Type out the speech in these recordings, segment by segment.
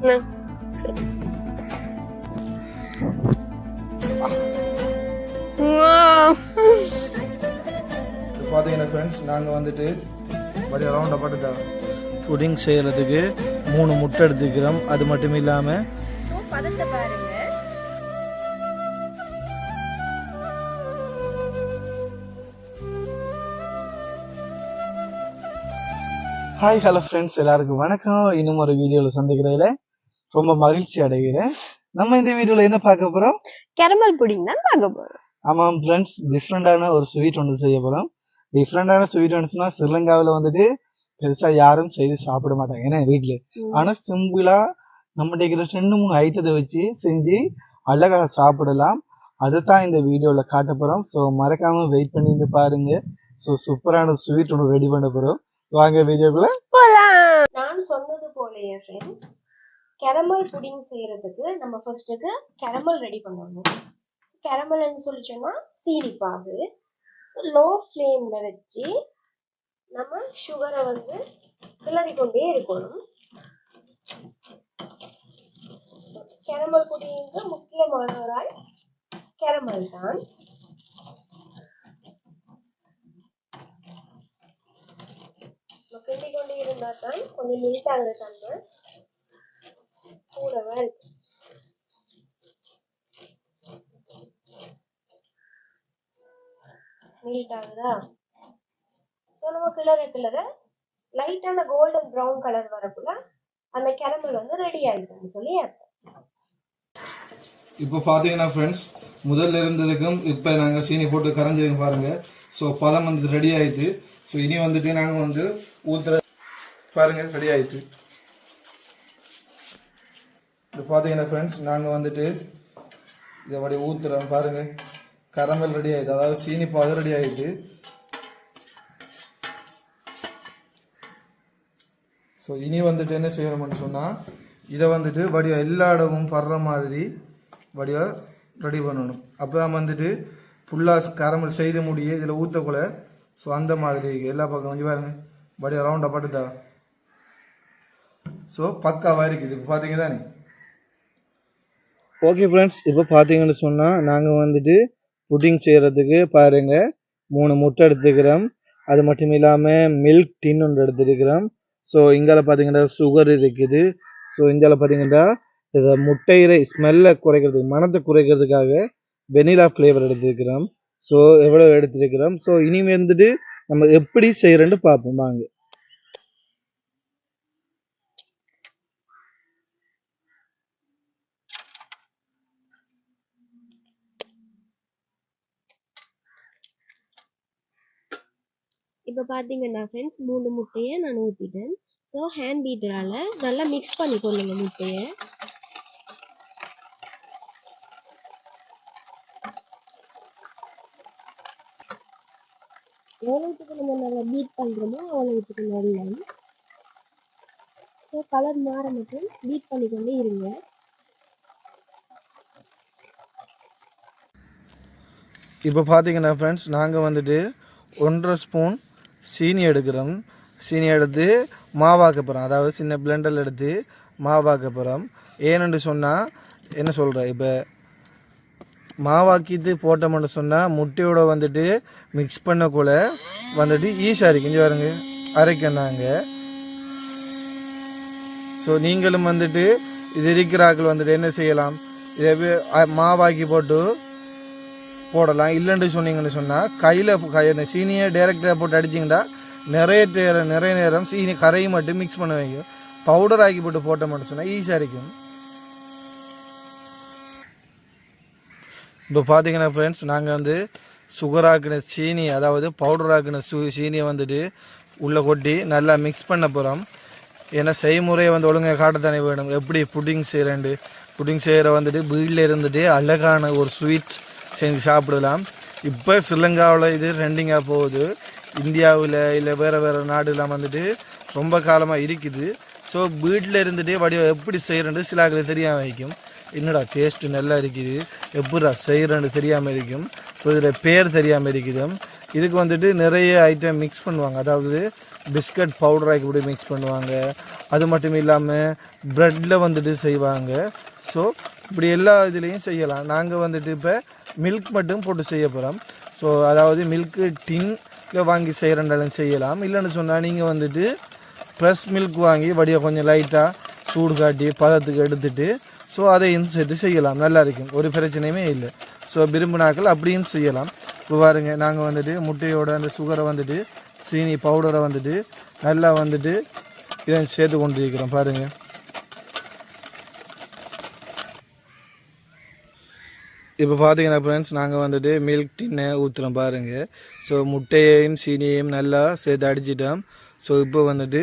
இப்போ பார்த்தீங்கன்னா ஃப்ரெண்ட்ஸ் நாங்கள் வந்துட்டு வடி ரவுண்டை பட்டு புடிங் செய்கிறதுக்கு மூணு முட்டை எடுத்துக்கிறோம். அது மட்டும் இல்லாமல் ஹாய் ஹலோ ஃப்ரெண்ட்ஸ் எல்லாருக்கும் வணக்கம். இன்னும் ஒரு வீடியோவில் சந்திக்கிறதுல ரொம்ப மகிழ்ச்சி அடைகிறேன். நம்ம இந்த வீடியோவில் என்ன பார்க்க போகிறோம் கேரமல் புடிங் தான் பார்க்க போறோம். ஆமாம் ஃப்ரெண்ட்ஸ் டிஃப்ரெண்டான ஒரு ஸ்வீட் ஒன்று செய்ய போகிறோம் டிஃப்ரெண்டான ஸ்வீட் ஒன்றுனா ஸ்ரீலங்காவில் வந்துட்டு பெருசாக யாரும் செய்து சாப்பிட மாட்டாங்க. ஏன்னா வீட்டில் ம். ஆனால் சிம்பிளாக நம்மகிட்ட இருக்கிற ரெண்டு மூணு ஐட்டத்தை வச்சு செஞ்சு அழகாக சாப்பிடலாம். அதை தான் இந்த வீடியோவில் காட்ட போகிறோம் ஸோ மறக்காமல் வெயிட் பண்ணி இருந்து பாருங்க. ஸோ சூப்பரான ஸ்வீட் ஒன்று ரெடி பண்ண போகிறோம் வாங்க வீடியோக்குள்ள. போலாம். நான் சொன்னது போலயே ஃப்ரெண்ட்ஸ் கேரமல் புடிங் செய்யறதுக்கு நம்ம ஃபர்ஸ்ட்டுக்கு கேரமல் ரெடி பண்ணணும். கேரமல்னு சொல்லி சொன்னால் சீனி ஸோ லோ ஃப்ளேம்ல வச்சு நம்ம சுகரை வந்து கிளறி கொண்டே இருக்கணும். கேரமல் புடிங்க்கு முக்கியமானவரால் கேரமல் தான். கிண்டி கொண்டே இருந்தால் தான் கொஞ்சம் மில்ட் ஆகுது தன்மை. கூடவா இருக்கு? நீட்டாகுதா ஆகுதா? ஸோ நம்ம கிளற கிளற லைட்டான கோல்டன் ப்ரௌன் கலர் வரக்குள்ள அந்த கேரமல் வந்து ரெடி ஆயிடுதுன்னு சொல்லி அர்த்தம். இப்போ பார்த்தீங்கன்னா ஃப்ரெண்ட்ஸ் முதல்ல இருந்ததுக்கும் இப்போ நாங்கள் சீனி போட்டு கரைஞ்சிருக்கு பாருங்க. ஸோ பதம் வந்து ரெடி ஆயிடுது ஸோ இனி வந்துட்டு நாங்கள் வந்து ஊத்துற பாருங்க ரெடி ஆயிடுச்சு இப்போ பார்த்தீங்கன்னா ஃப்ரெண்ட்ஸ் நாங்கள் வந்துட்டு இதை அப்படி ஊற்றுறோம் பாருங்கள் கரமல் ரெடி ஆகிடுது அதாவது சீனி ரெடி ஆகிடுது ஸோ இனி வந்துட்டு என்ன செய்யணும்னு சொன்னால் இதை வந்துட்டு வடிவ எல்லா இடமும் படுற மாதிரி வடிவா ரெடி பண்ணணும். அப்போ தான் வந்துட்டு ஃபுல்லாக கரமல் செய்து முடிய இதில் ஊற்றக்குள்ள ஸோ அந்த மாதிரி எல்லா பக்கம் கொஞ்சம் பாருங்க. வடிவா ரவுண்டாக பட்டுதா? ஸோ பக்காவாக இருக்குது. இப்போ பார்த்தீங்க தானே ஓகே ஃப்ரெண்ட்ஸ் இப்போ பார்த்தீங்கன்னு சொன்னால் நாங்கள் வந்துட்டு புட்டிங் செய்கிறதுக்கு பாருங்கள் மூணு முட்டை எடுத்துக்கிறோம். அது மட்டும் இல்லாமல் மில்க் டின் ஒன்று எடுத்துருக்கிறோம் ஸோ இங்கால பார்த்தீங்கன்னா சுகர் இருக்குது. ஸோ இங்கால பார்த்தீங்கன்னா இதை முட்டையிற ஸ்மெல்லை குறைக்கிறதுக்கு மனத்தை குறைக்கிறதுக்காக வெனிலா ஃப்ளேவர் எடுத்துருக்கிறோம் ஸோ எவ்வளோ எடுத்துருக்கிறோம் ஸோ இனிமே வந்துட்டு நம்ம எப்படி செய்கிறேன்னு பார்ப்போம் வாங்க. இப்போ பார்த்தீங்கன்னா ஃப்ரெண்ட்ஸ் மூணு முட்டையை நான் ஊற்றிட்டேன் ஸோ ஹேண்ட் பீட்டரால் நல்லா மிக்ஸ் பண்ணி கொள்ளுங்க முட்டையை. எவ்வளோத்துக்கு நம்ம நல்லா பீட் பண்ணுறோமோ அவ்வளோத்துக்கு நல்லது ஸோ கலர் மாற மட்டும் பீட் பண்ணிக்கொண்டே இருங்க. இப்போ பார்த்தீங்கன்னா ஃப்ரெண்ட்ஸ் நாங்கள் வந்துட்டு ஒன்றரை ஸ்பூன் சீனி எடுக்கிறோம். சீனி எடுத்து மாவாக்க போகிறோம் அதாவது சின்ன பிளெண்டரில் எடுத்து மாவாக்க போகிறோம் ஏன்னு சொன்னால் என்ன சொல்கிறேன் இப்போ மாவாக்கிட்டு போட்டோம்னு சொன்னால் முட்டையோட வந்துட்டு மிக்ஸ் பண்ணக்குள்ள வந்துட்டு ஈஸியாக இருக்கு. இங்கே பாருங்க அரைக்கணாங்க ஸோ நீங்களும் வந்துட்டு இது இருக்கிறாக்கள் வந்துட்டு என்ன செய்யலாம்? இதை மாவாக்கி போட்டு போடலாம். இல்லைன்னு சொன்னீங்கன்னு சொன்னால் கையில் கை சீனியை டேரெக்டாக போட்டு அடிச்சிங்கன்னா நிறைய நேரம் நிறைய நேரம் சீனி கரையை மட்டும் மிக்ஸ் பண்ண வைக்கும் பவுடர் ஆக்கி போட்டு போட்ட மட்டும் சொன்னால் ஈஸியாக இருக்கும். இப்போ பார்த்தீங்கன்னா ஃப்ரெண்ட்ஸ் நாங்கள் வந்து சுகராக்கின சீனி அதாவது பவுடர் ஆக்கின சு சீனியை வந்துட்டு உள்ளே கொட்டி நல்லா மிக்ஸ் பண்ண போகிறோம் ஏன்னா செய்முறையை வந்து ஒழுங்காக காட்டத்தானே வேணும். எப்படி புட்டிங் செய்கிறேன்ட்டு புட்டிங் செய்கிற வந்துட்டு வீட்டில் இருந்துட்டு அழகான ஒரு ஸ்வீட் செஞ்சு சாப்பிடலாம். இப்போ ஸ்ரீலங்காவில் இது ட்ரெண்டிங்காக போகுது. இந்தியாவில் இல்லை வேறு வேறு நாடுலாம் வந்துட்டு ரொம்ப காலமாக இருக்குது. ஸோ வீட்டில் இருந்துகிட்டே வடிவம் எப்படி செய்கிறேன்னு சில தெரியாமல் வைக்கும் என்னடா டேஸ்ட்டு நல்லா இருக்குது. எப்படிடா செய்கிறேன்னு தெரியாமல் இருக்கும். ஸோ இதில் பேர் தெரியாமல் இருக்குது. இதுக்கு வந்துட்டு நிறைய ஐட்டம் மிக்ஸ் பண்ணுவாங்க. அதாவது பிஸ்கட் பவுடராக்கி இப்படி மிக்ஸ் பண்ணுவாங்க. அது மட்டும் இல்லாமல் ப்ரெட்டில் வந்துட்டு செய்வாங்க. ஸோ இப்படி எல்லா இதுலேயும் செய்யலாம். நாங்கள் வந்துட்டு இப்போ மில்க் மட்டும் போட்டு செய்ய போகிறோம் ஸோ அதாவது மில்க்கு டின் வாங்கி செய்கிறண்டாலும் செய்யலாம். இல்லைன்னு சொன்னால் நீங்கள் வந்துட்டு ப்ரெஸ் மில்க் வாங்கி வடியை கொஞ்சம் லைட்டாக சூடு காட்டி பதத்துக்கு எடுத்துட்டு ஸோ அதையும் சேர்த்து செய்யலாம். நல்லா இருக்கும். ஒரு பிரச்சனையுமே இல்லை. ஸோ விரும்பினாக்கள் அப்படியும் செய்யலாம். இப்போ பாருங்க நாங்கள் வந்துட்டு முட்டையோட அந்த சுகரை வந்துட்டு சீனி பவுடரை வந்துட்டு நல்லா வந்துட்டு இதை சேர்த்து கொண்டு இருக்கிறோம் பாருங்கள் இப்போ பார்த்தீங்கன்னா ஃப்ரெண்ட்ஸ் நாங்கள் வந்துட்டு மில்க் டின்னை ஊற்றுறோம் பாருங்கள் ஸோ முட்டையையும் சீனியையும் நல்லா சேர்த்து அடிச்சிட்டோம். ஸோ இப்போ வந்துட்டு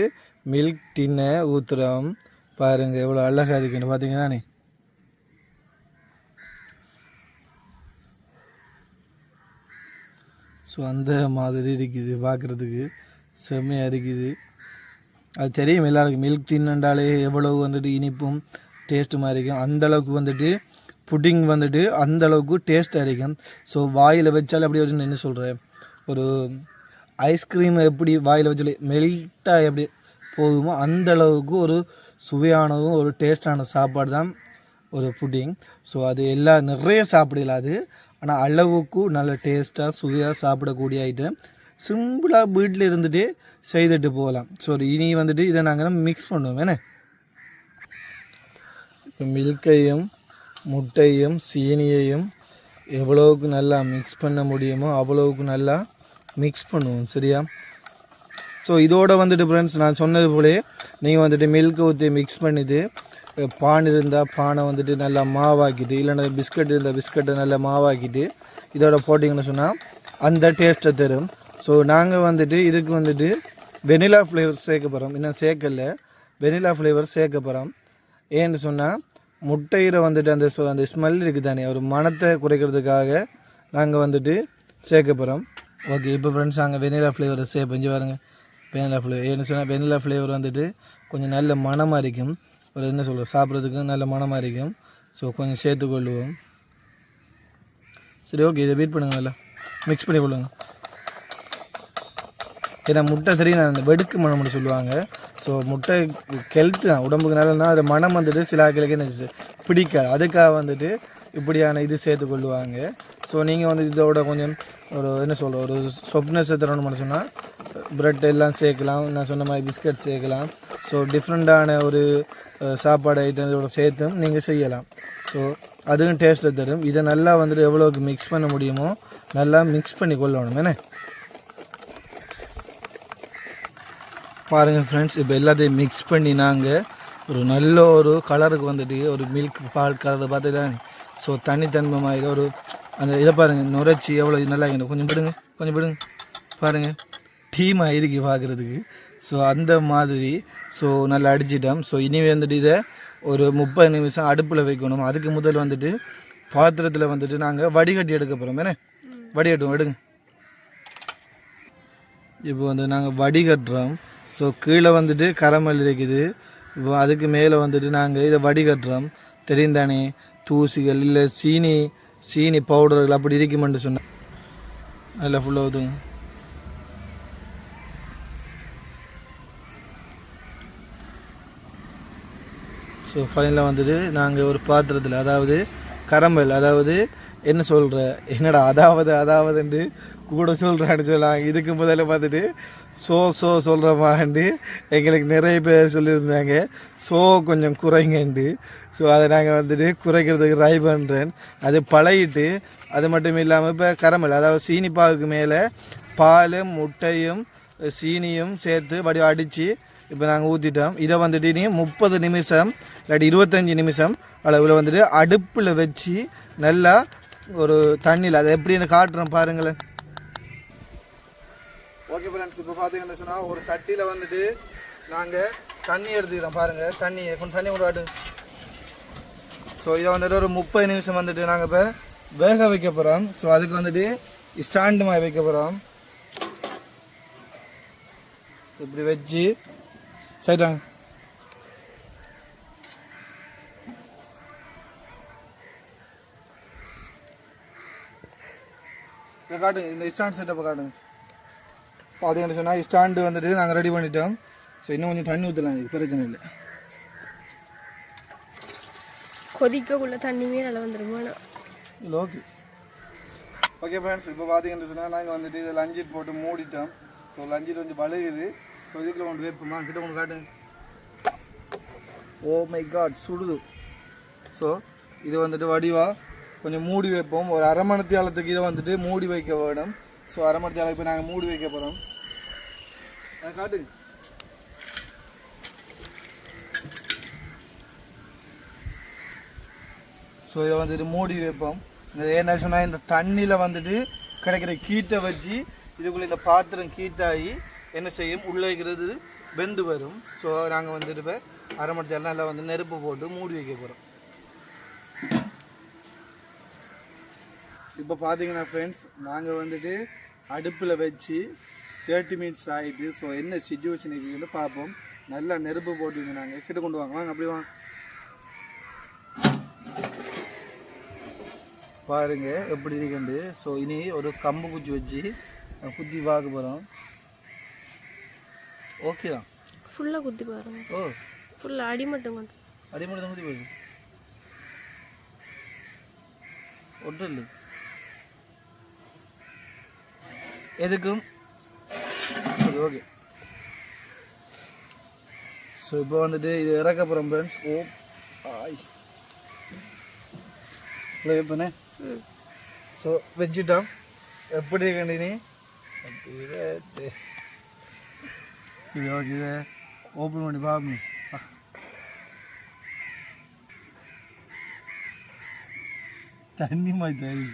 மில்க் டின்னை ஊற்றுறோம் பாருங்கள் எவ்வளோ அழகாக இருக்குன்னு பார்த்தீங்கன்னா நீ. ஸோ அந்த மாதிரி இருக்குது பார்க்குறதுக்கு செம்மையாக இருக்குது. அது தெரியும் எல்லாருக்கும். மில்க் டின்னுண்டாலே எவ்வளவு வந்துட்டு இனிப்பும் டேஸ்ட்டுமாக இருக்கும். அந்த அளவுக்கு வந்துட்டு புட்டிங் வந்துட்டு அந்த அளவுக்கு டேஸ்ட்டாக இருக்கும் ஸோ வாயில் வச்சால் அப்படியே ஒரு என்ன சொல்கிறேன் ஒரு ஐஸ்கிரீம் எப்படி வாயில் வச்சாலே மெல்ட்டாக எப்படி போகுமோ அந்த அளவுக்கு ஒரு சுவையானதும் ஒரு டேஸ்டான சாப்பாடு தான் ஒரு புட்டிங். ஸோ அது எல்லா நிறைய சாப்பிடலாம் அது. ஆனால் அளவுக்கு நல்ல டேஸ்ட்டாக சுவையாக சாப்பிடக்கூடிய ஐட்டம் சிம்பிளாக வீட்டில் இருந்துட்டு செய்துட்டு போகலாம். ஸோ இனி வந்துட்டு இதை நாங்கள் மிக்ஸ் பண்ணுவோம். என்ன? மில்கையும் முட்டையும் சீனியையும் எவ்வளவுக்கு நல்லா மிக்ஸ் பண்ண முடியுமோ அவ்வளவுக்கு நல்லா மிக்ஸ் பண்ணுவோம் சரியா? ஸோ இதோட வந்துட்டு ஃப்ரெண்ட்ஸ் நான் சொன்னது போலே நீங்கள் வந்துட்டு மில்க் ஊற்றி மிக்ஸ் பண்ணிவிட்டு பான் இருந்தால் பானை வந்துட்டு நல்லா மாவாக்கிட்டு இல்லைன்னா பிஸ்கட் இருந்தால் பிஸ்கட்டை நல்லா மாவாக்கிட்டு இதோட போட்டிங்கன்னு சொன்னால் அந்த டேஸ்ட்டை தரும். ஸோ நாங்கள் வந்துட்டு இதுக்கு வந்துட்டு வெனிலா ஃப்ளேவர் சேர்க்க போகிறோம் இன்னும் சேர்க்கல. வெனிலா ஃப்ளேவர் சேர்க்க போகிறோம் ஏன்னு சொன்னால் முட்டையில் வந்துட்டு அந்த அந்த ஸ்மெல் இருக்குது தானே. ஒரு மணத்தை குறைக்கிறதுக்காக நாங்கள் வந்துட்டு சேர்க்க போகிறோம் ஓகே இப்போ ஃப்ரெண்ட்ஸ் நாங்கள் வெனிலா ஃப்ளேவரை சேவ் பண்ணி பாருங்க. வெனிலா ஃப்ளேவர் ஏன்னு சொன்னால் வெனிலா ஃப்ளேவர் வந்துட்டு கொஞ்சம் நல்ல மணமாக இருக்கும். ஒரு என்ன சொல்கிறது சாப்பிட்றதுக்கு நல்ல மணமாக இருக்கும். ஸோ கொஞ்சம் சேர்த்துக்கொள்ளுவோம் சரி ஓகே இதை வெயிட் பண்ணுங்கள் நல்லா. மிக்ஸ் பண்ணி கொள்ளுங்க. ஏன்னா முட்டை தெரியும் அந்த வெடுக்கு மணம்னு சொல்லுவாங்க. ஸோ முட்டை கெல்த்து தான் உடம்புக்கு நல்லதுன்னா அது மனம் வந்துட்டு சில ஆக்களுக்கு என்ன பிடிக்காது. அதுக்காக வந்துட்டு இப்படியான இது சேர்த்து கொள்ளுவாங்க ஸோ நீங்கள் வந்து இதோட கொஞ்சம் ஒரு என்ன சொல்கிற ஒரு சொப்னஸ் தரணும்னு சொன்னால் ப்ரெட் எல்லாம் சேர்க்கலாம் நான் சொன்ன மாதிரி பிஸ்கட் சேர்க்கலாம். ஸோ டிஃப்ரெண்ட்டான ஒரு சாப்பாடு ஐட்டம் இதோட சேர்த்தும் நீங்கள் செய்யலாம். ஸோ அதுவும் டேஸ்ட்டை தரும். இதை நல்லா வந்துட்டு எவ்வளோக்கு மிக்ஸ் பண்ண முடியுமோ நல்லா மிக்ஸ் பண்ணி கொள்ளணும். என்ன? பாருங்கள் ஃப்ரெண்ட்ஸ் இப்போ எல்லாத்தையும் மிக்ஸ் பண்ணி நாங்கள் ஒரு நல்ல ஒரு கலருக்கு வந்துட்டு ஒரு மில்க் பால் கலரை பார்த்துதான் ஸோ தனித்தன்மை மாதிரி ஒரு அந்த இதை பாருங்கள் நுரைச்சி எவ்வளோ நல்லா இருக்கணும் கொஞ்சம் விடுங்க கொஞ்சம் விடுங்க. பாருங்கள் டீமாக இருக்குது பார்க்குறதுக்கு. ஸோ அந்த மாதிரி ஸோ நல்லா அடிச்சிட்டோம். ஸோ இனி வந்துட்டு இதை ஒரு முப்பது நிமிஷம் அடுப்பில் வைக்கணும். அதுக்கு முதல் வந்துட்டு பாத்திரத்தில் வந்துட்டு நாங்கள் வடிகட்டி எடுக்க போகிறோம் என்ன? வடிகட்டுவோம் எடுங்க. இப்போ வந்து நாங்கள் வடிகட்டுறோம். ஸோ கீழே வந்துட்டு கரமல் இருக்குது. இப்போ அதுக்கு மேலே வந்துட்டு நாங்கள் இதை வடிகட்டுறோம். தெரிந்தானே தூசிகள் இல்லை சீனி சீனி பவுடர்கள் அப்படி இருக்குமென்று சொன்னேன் அதில் ஃபுல்லாக ஊற்றுங்க ஸோ ஃபைனலாக வந்துட்டு நாங்கள் ஒரு பாத்திரத்தில் அதாவது கரம்பல் அதாவது என்ன சொல்கிற என்னடா அதாவது அதாவதுண்டு கூட சொல்கிறான்னு சொல்லலாம் இதுக்கு முதல்ல பார்த்துட்டு சோ சோ சொல்கிறமாண்டு எங்களுக்கு நிறைய பேர் சொல்லியிருந்தாங்க. சோ கொஞ்சம் குறைங்கண்டு. ஸோ அதை நாங்கள் வந்துட்டு குறைக்கிறதுக்கு ட்ரை பண்ணுறேன் அது பழகிட்டு அது மட்டும் இல்லாமல் இப்போ கரமல் அதாவது சீனிப்பாவுக்கு மேலே பால் முட்டையும் சீனியும் சேர்த்து வடி அடித்து இப்போ நாங்கள் ஊற்றிட்டோம் இதை வந்துட்டு நீ முப்பது நிமிஷம் இல்லாட்டி இருபத்தஞ்சி நிமிஷம் அளவில் வந்துட்டு அடுப்பில் வச்சு நல்லா ஒரு தண்ணியில் அதை எப்படின்னு காட்டுறோம் பாருங்களேன். ஓகே ஃப்ரெண்ட்ஸ் இப்போ பார்த்தீங்கன்னு சொன்னால் ஒரு சட்டியில் வந்துட்டு நாங்கள் தண்ணி எடுத்துக்கிறோம். பாருங்கள் தண்ணி. கொஞ்சம் தண்ணி கூட ஸோ இதை வந்துட்டு ஒரு முப்பது நிமிஷம் வந்துட்டு நாங்கள் இப்போ வேக வைக்க போகிறோம் ஸோ அதுக்கு வந்துட்டு ஸ்டாண்டு மாதிரி வைக்க போகிறோம் ஸோ இப்படி வச்சு சரிதாங்க இதை காட்டுங்க இந்த ஸ்டாண்ட் செட்டப்பை காட்டுங்க. பார்த்தீங்கன்னு சொன்னால் ஸ்டாண்டு வந்துட்டு நாங்கள் ரெடி பண்ணிட்டோம். ஸோ இன்னும் கொஞ்சம் தண்ணி ஊற்றலாம் இதுக்கு பிரச்சனை இல்லை. கொதிக்கக்குள்ள தண்ணியுமே நல்லா வந்துருமா? இல்லை ஓகே ஓகே ஃப்ரெண்ட்ஸ் இப்போ பார்த்தீங்கன்னு சொன்னால் நாங்கள் வந்துட்டு இதை லஞ்சிட் போட்டு மூடிட்டோம். ஸோ லஞ்சிட் கொஞ்சம் பழகுது ஸோ இதுக்குள்ள கொண்டு வைப்போமா? கிட்ட கொண்டு காட்டுங்க ஓ மை காட் சுடுது. ஸோ இது வந்துட்டு வடிவா. கொஞ்சம் மூடி வைப்போம். ஒரு அரை மணி நேரத்துக்கு இதை வந்துட்டு மூடி வைக்க வேணும். ஸோ அரை மணி நாங்கள் மூடி வைக்க போகிறோம் காட்டுங்க. ஸோ இதை வந்துட்டு மூடி வைப்போம். இந்த என்ன சொன்னால் இந்த தண்ணியில் வந்துட்டு கிடைக்கிற கீட்டை வச்சு இதுக்குள்ளே இந்த பாத்திரம் கீட்டாகி என்ன செய்யும்? உள்ளே வைக்கிறது வெந்து வரும். ஸோ நாங்கள் வந்துட்டு இப்போ அரை மணி நேரம் நல்லா வந்து நெருப்பு போட்டு மூடி வைக்க போகிறோம் இப்போ பார்த்தீங்கன்னா ஃப்ரெண்ட்ஸ் நாங்கள் வந்துட்டு அடுப்பில் வச்சு தேர்ட்டி மினிட்ஸ் ஆகிட்டு ஸோ என்ன சுச்சுவேஷன் இருக்குன்னு பார்ப்போம் நல்லா நெருப்பு போட்டுங்க நாங்கள் கிட்ட கொண்டு வாங்க. வாங்க அப்படி வாங்க பாருங்க எப்படி இருக்குண்டு. ஸோ இனி ஒரு கம்பு குச்சி வச்சு குத்தி பார்க்க போகிறோம் ஓகே தான். ஃபுல்லாக குத்தி பாருங்க. ஓ. ஃபுல்லாக அடிமட்டம் மட்டும் அடிமடி தான் குத்தி போகுது ஒன்றும் இல்லை. எதுக்கும்? சரி ஓகே ஸோ இப்போ வந்துட்டு இது இறக்க போகிறோம் ஃப்ரெண்ட்ஸ் ஓ ஆய். இல்லை எப்பனே ஸோ வச்சுட்டோம். எப்படி கண்டினி சரி ஓகே இதை ஓப்பன் பண்ணி பார்ப்போம். தண்ணி மாதிரி தண்ணி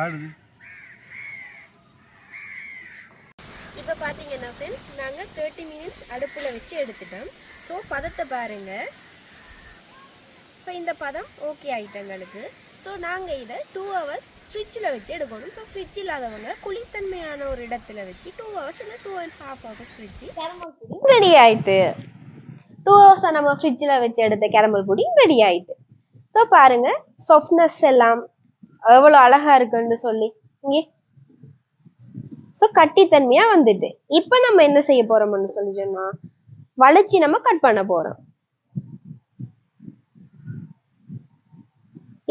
ஆடுது. இப்போ பார்த்தீங்கன்னா ஃப்ரெண்ட்ஸ் நாங்கள் தேர்ட்டி மினிட்ஸ் அடுப்பில் வச்சு எடுத்துட்டோம். ஸோ பதத்தை பாருங்க. ஸோ இந்த பதம் ஓகே ஆயிட்டங்களுக்கு ஸோ நாங்கள் இதை டூ ஹவர்ஸ் ஃப்ரிட்ஜில் வச்சு எடுக்கணும். ஸோ ஃப்ரிட்ஜ் இல்லாதவங்க குளித்தன்மையான ஒரு இடத்துல வச்சு டூ ஹவர்ஸ் இல்லை டூ அண்ட் ஹாஃப் ஹவர்ஸ் வச்சு கேரமல் புடிங் ரெடி ஆயிட்டு. டூ ஹவர்ஸ் நம்ம ஃப்ரிட்ஜில் வச்சு எடுத்த கேரமல் புடிங் ரெடி ஆயிட்டு. ஸோ பாருங்க சாஃப்ட்னஸ் எல்லாம் எவ்வளவு அழகா இருக்குன்னு சொல்லி. இங்கே. ஸோ கட்டித்தன்மையா வந்துட்டு. இப்ப நம்ம என்ன செய்ய போறோம்னு சொல்லி சொன்னா வளைச்சி நம்ம கட் பண்ண போறோம்.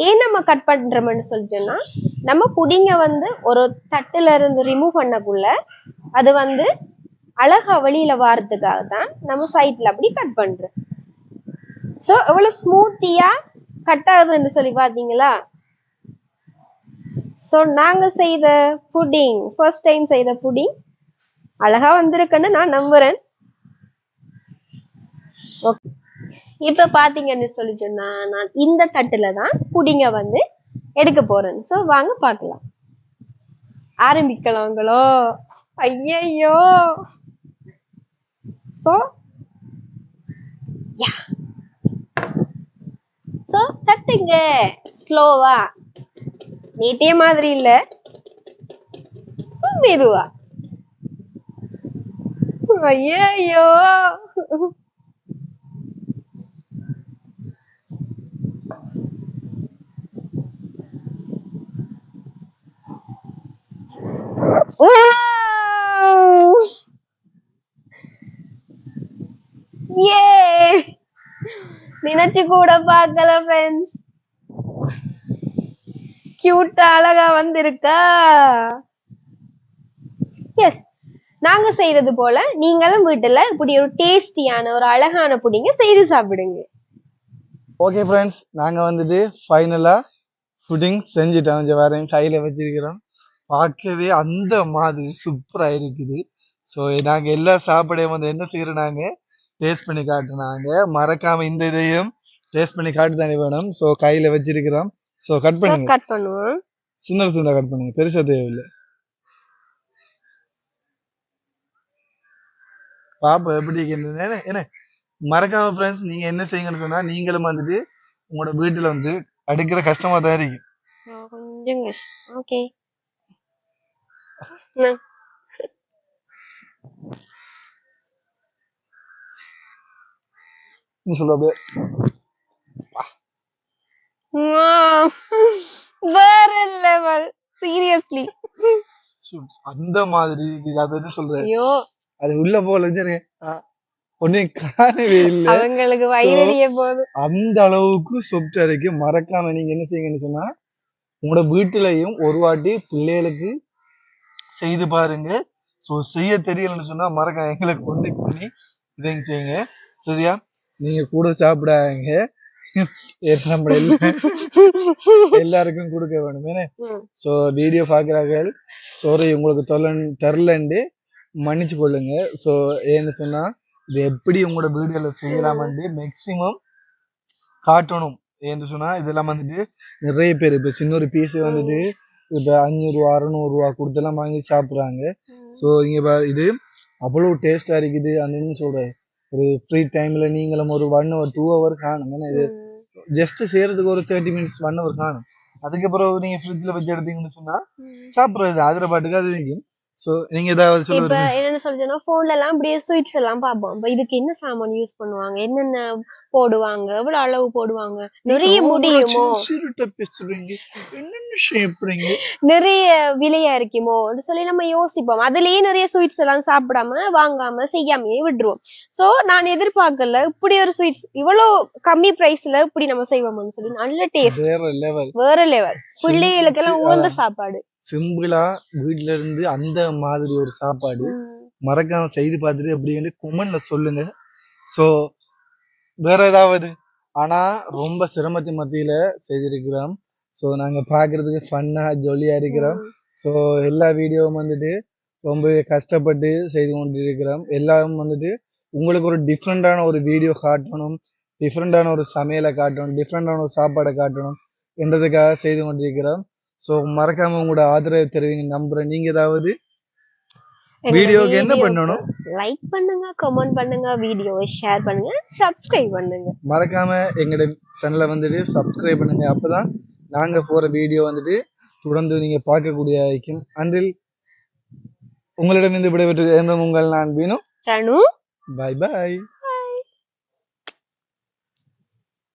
ஏன் நம்ம கட் பண்றோம்னு சொல்லி சொன்னா நம்ம புடிங்க வந்து ஒரு தட்டுல இருந்து ரிமூவ் பண்ணக்குள்ள அது வந்து அழகா வெளியில வாரத்துக்காக தான் நம்ம சைட்ல அப்படி கட் பண்றோம். ஸோ எவ்வளவு ஸ்மூத்தியா கட் ஆகுதுன்னு சொல்லி பாத்தீங்களா ஸோ நாங்கள் செய்த புடிங் ஃபர்ஸ்ட் டைம் செய்த புடிங் அழகா வந்திருக்குன்னு நான் நம்புறேன். ஓகே இப்போ பார்த்தீங்கன்னு சொல்லி சொன்னா நான் இந்த தட்டுல தான் புடிங்க வந்து எடுக்க போறேன். ஸோ வாங்க பார்க்கலாம் ஆரம்பிக்கலாங்களோ? ஐயையோ! ஸோ யா ஸோ தட்டுங்க. ஸ்லோவா நீட்டே மாதிரி இல்ல. மெதுவா ஐயோ நினைச்சு கூட பார்க்கல ஃப்ரெண்ட்ஸ் கியூட்டா அழகா வந்திருக்கா? எஸ் நாங்க செய்யறது போல நீங்களும் வீட்டுல இப்படி ஒரு டேஸ்டியான ஒரு அழகான புடிங்க செய்து சாப்பிடுங்க. ஓகே ஃப்ரெண்ட்ஸ் நாங்கள் வந்துட்டு ஃபைனலாக புடிங் செஞ்சுட்டோம். கொஞ்சம் வேற கையில் வச்சிருக்கிறோம். பார்க்கவே அந்த மாதிரி சூப்பராக இருக்குது. ஸோ நாங்கள் எல்லா சாப்பிடையும் வந்து என்ன செய்யறோம் நாங்க? டேஸ்ட் பண்ணி காட்டுனாங்க மறக்காம இந்த இதையும் டேஸ்ட் பண்ணி காட்டு தானே வேணும். ஸோ கையில் வச்சிருக்கிறோம். ஸோ கட் பண்ணுங்க. கட் பண்ணுவோம். சின்ன துண்டா கட் பண்ணுங்க. பெருசா தேவையில்லை. பாப்போம் எப்படி என்ன- என்ன மறக்காம ஃப்ரெண்ட்ஸ் நீங்க என்ன செய்யுங்கன்னு சொன்னா நீங்களும் வந்துட்டு உங்களோட வீட்டுல வந்து அடுக்கிற கஷ்டமா தான் இருக்கு. கொஞ்சம் ஓகே. நீ சொல்ல அப்படியே வேற லெவல். சீரியஸ்லி. அந்த மாதிரி அதை சொல்றேன். ஐயோ. அது உள்ள போல ஒன்னும் காணவே இல்லை. அவங்களுக்கு வயிறறிய போகுது. அந்த அளவுக்கு சொப்ட் அரைக்கு மறக்காம நீங்க என்ன செய்யுங்கன்னு சொன்னா உங்களோட வீட்டுலயும் ஒரு வாட்டி பிள்ளைகளுக்கு செய்து பாருங்க. சோ செய்ய தெரியலன்னு சொன்னா மறக்காம எங்களை கொண்டு பண்ணி இதையும் செய்யுங்க. சரியா? நீங்க கூட சாப்பிடாங்க. நம்ம எல்லாருக்கும் கொடுக்க வேணும். So video பார்க்குறார்கள். சாரி உங்களுக்கு தொல்ல தெரிலண்டு மன்னிச்சு கொள்ளுங்க. ஸோ ஏன்னு சொன்னா இது எப்படி உங்களோட வீடியோல செய்யலாம்னு மேக்சிமம் காட்டணும். ஏன்னு சொன்னா இதெல்லாம் வந்துட்டு நிறைய பேர் இப்ப சின்ன ஒரு பீஸ் வந்துட்டு இப்ப அஞ்சூறு ரூபா அறுநூறு ரூபா கொடுத்தெல்லாம் வாங்கி சாப்பிடுறாங்க. ஸோ இங்க இது அவ்வளவு டேஸ்டா இருக்குது. அப்படின்னு சொல்றேன் ஒரு ஃப்ரீ டைம்ல நீங்களும் ஒரு ஒன் ஹவர் டூ ஹவர் காணும். ஏன்னா இது ஜஸ்ட் செய்யறதுக்கு ஒரு தேர்ட்டி மினிட்ஸ் ஒன் ஹவர் காணும் அதுக்கப்புறம் நீங்க ஃப்ரிட்ஜ்ல வச்சு எடுத்தீங்கன்னு சொன்னா சாப்பிடுறது அதுல பாட்டுக்கு அது வைக்கும். ஸோ நீங்க ஏதாவது இப்ப சொல்லுங்க என்னன்னு சொல்லுச்சுன்னா போன்ல எல்லாம் அப்படியே ஸ்வீட்ஸ் எல்லாம் பார்ப்போம். இப்ப இதுக்கு என்ன சாமான் யூஸ் பண்ணுவாங்க? என்னென்ன போடுவாங்க? எவ்வளவு அளவு போடுவாங்க? நிறைய முடியுமோ? நிறைய விலையா இருக்குமோ சொல்லி நம்ம யோசிப்போம். அதுலயே நிறைய ஸ்வீட்ஸ் எல்லாம் சாப்பிடாம வாங்காம செய்யாமயே விட்டுருவோம். சோ நான் எதிர்பார்க்கல இப்படி ஒரு ஸ்வீட்ஸ் இவ்வளவு கம்மி பிரைஸ்ல இப்படி நம்ம செய்வோம்னு சொல்லி நல்ல டேஸ்ட் வேற லெவல் வேற லெவல் பிள்ளைகளுக்கெல்லாம் உகந்த சாப்பாடு. சிம்பிளா வீட்ல இருந்து அந்த மாதிரி ஒரு சாப்பாடு மறக்காம செய்து பார்த்துட்டு அப்படின்னு குமன்ல சொல்லுங்க. சோ வேற ஏதாவது? ஆனா ரொம்ப சிரமத்தின் மத்தியில செய்திருக்கிறோம். சோ நாங்க பாக்குறதுக்கு ஃபன்னா ஜொலியா இருக்கிறோம். ஸோ எல்லா வீடியோவும் வந்துட்டு ரொம்ப கஷ்டப்பட்டு செய்து கொண்டிருக்கிறோம். எல்லாம் வந்துட்டு உங்களுக்கு ஒரு டிஃப்ரெண்டான ஒரு வீடியோ காட்டணும் டிஃப்ரெண்டான ஒரு சமையலை காட்டணும் டிஃப்ரெண்டான ஒரு சாப்பாடை காட்டணும் என்றதுக்காக செய்து கொண்டிருக்கிறோம். ஸோ மறக்காம உங்களோட ஆதரவை தெரிவிங்க நம்புறேன். நீங்க ஏதாவது வீடியோக்கு என்ன பண்ணணும்? லைக் பண்ணுங்க கமெண்ட் பண்ணுங்க வீடியோவை ஷேர் பண்ணுங்க சப்ஸ்கிரைப் பண்ணுங்க. மறக்காம எங்களோட சேனலை வந்துட்டு சப்ஸ்கிரைப் பண்ணுங்க. அப்பதான் நாங்க போற வீடியோ வந்துட்டு தொடர்ந்து நீங்க பார்க்கக்கூடிய வைக்கும் அன்றில் உங்களிடமிருந்து விடைபெற்று உங்கள் நான் வீணும் ரணு பாய் பாய்